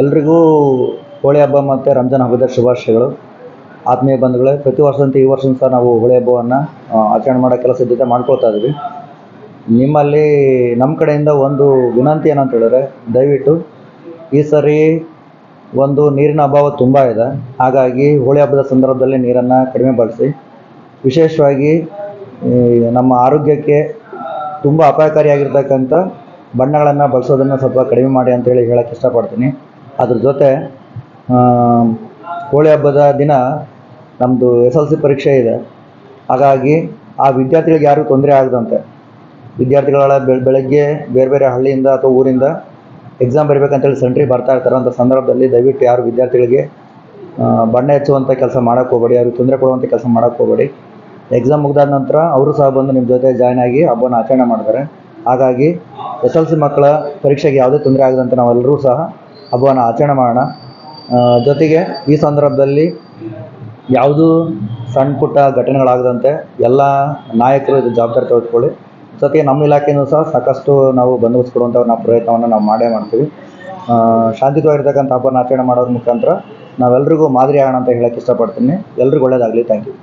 ಎಲ್ರಿಗೂ ಹೋಳಿ ಹಬ್ಬ ಮತ್ತು ರಂಜಾನ್ ಹಬ್ಬದ ಶುಭಾಶಯಗಳು. ಆತ್ಮೀಯ ಬಂಧುಗಳೇ, ಪ್ರತಿ ವರ್ಷದಂತೆ ಈ ವರ್ಷ ಸಹ ನಾವು ಹೋಳಿ ಹಬ್ಬವನ್ನು ಆಚರಣೆ ಮಾಡೋ ಕೆಲಸ ಸಿದ್ಧತೆ ಮಾಡ್ಕೊಳ್ತಾ ಇದ್ದೀವಿ. ನಿಮ್ಮಲ್ಲಿ ನಮ್ಮ ಕಡೆಯಿಂದ ಒಂದು ವಿನಂತಿ ಏನಂತ ಹೇಳಿದ್ರೆ, ದಯವಿಟ್ಟು ಈ ಸರಿ ಒಂದು ನೀರಿನ ಅಭಾವ ತುಂಬ ಇದೆ. ಹಾಗಾಗಿ ಹೋಳಿ ಹಬ್ಬದ ಸಂದರ್ಭದಲ್ಲಿ ನೀರನ್ನು ಕಡಿಮೆ ಬಳಸಿ. ವಿಶೇಷವಾಗಿ ನಮ್ಮ ಆರೋಗ್ಯಕ್ಕೆ ತುಂಬ ಅಪಾಯಕಾರಿಯಾಗಿರ್ತಕ್ಕಂಥ ಬಣ್ಣಗಳನ್ನು ಬಳಸೋದನ್ನು ಸ್ವಲ್ಪ ಕಡಿಮೆ ಮಾಡಿ ಅಂತೇಳಿ ಹೇಳಕ್ಕೆ ಇಷ್ಟಪಡ್ತೀನಿ. ಅದ್ರ ಜೊತೆ ಹೋಳಿ ಹಬ್ಬದ ದಿನ ನಮ್ಮದು ಎಸ್ ಎಲ್ ಸಿ ಪರೀಕ್ಷೆ ಇದೆ. ಹಾಗಾಗಿ ಆ ವಿದ್ಯಾರ್ಥಿಗಳಿಗೆ ಯಾರಿಗೂ ತೊಂದರೆ ಆಗದಂತೆ. ವಿದ್ಯಾರ್ಥಿಗಳ ಬೆಳ ಬೆಳಗ್ಗೆ ಬೇರೆ ಬೇರೆ ಹಳ್ಳಿಯಿಂದ ಅಥವಾ ಊರಿಂದ ಎಕ್ಸಾಮ್ ಬರೀಬೇಕಂತೇಳಿ ಸೆಂಟ್ರಿ ಬರ್ತಾ ಇರ್ತಾರೆ ಸಂದರ್ಭದಲ್ಲಿ ದಯವಿಟ್ಟು ಯಾರು ವಿದ್ಯಾರ್ಥಿಗಳಿಗೆ ಬಣ್ಣ ಹೆಚ್ಚುವಂಥ ಕೆಲಸ ಮಾಡೋಕ್ಕೆ ಹೋಗಬೇಡಿ ಅವ್ರಿಗೆ ತೊಂದರೆ ಕೊಡುವಂಥ ಕೆಲಸ ಮಾಡೋಕ್ಕೆ ಹೋಗಬೇಡಿ. ಎಕ್ಸಾಮ್ ಮುಗಿದಾದ ನಂತರ ಅವರು ಸಹ ಬಂದು ನಿಮ್ಮ ಜೊತೆ ಜಾಯ್ನ್ ಆಗಿ ಹಬ್ಬನ ಆಚರಣೆ ಮಾಡ್ತಾರೆ. ಹಾಗಾಗಿ ಎಸ್ ಎಲ್ ಸಿ ಮಕ್ಕಳ ಪರೀಕ್ಷೆಗೆ ಯಾವುದೇ ತೊಂದರೆ ಆಗದಂತೆ ನಾವೆಲ್ಲರೂ ಸಹ ಹಬ್ಬವನ್ನು ಆಚರಣೆ ಮಾಡೋಣ. ಜೊತೆಗೆ ಈ ಸಂದರ್ಭದಲ್ಲಿ ಯಾವುದೂ ಸಣ್ಣ ಪುಟ್ಟ ಘಟನೆಗಳಾಗದಂತೆ ಎಲ್ಲ ನಾಯಕರು ಇದು ಜವಾಬ್ದಾರಿ ತೆಗೆದುಕೊಳ್ಳಿ. ಜೊತೆಗೆ ನಮ್ಮ ಇಲಾಖೆಯೂ ಸಹ ಸಾಕಷ್ಟು ನಾವು ಬಂದೋಬಸ್ತ್ ನಾವು ಪ್ರಯತ್ನವನ್ನು ನಾವು ಮಾಡೇ ಮಾಡ್ತೀವಿ. ಶಾಂತಿಯುತವಾಗಿರ್ತಕ್ಕಂಥ ಹಬ್ಬನ ಆಚರಣೆ ಮಾಡೋದ್ರ ಮುಖಾಂತರ ನಾವೆಲ್ಲರಿಗೂ ಮಾದರಿ ಆಗೋಣ ಅಂತ ಹೇಳಕ್ಕೆ ಇಷ್ಟಪಡ್ತೀನಿ. ಎಲ್ರಿಗೂ ಒಳ್ಳೆಯದಾಗಲಿ ಥ್ಯಾಂಕ್ ಯು.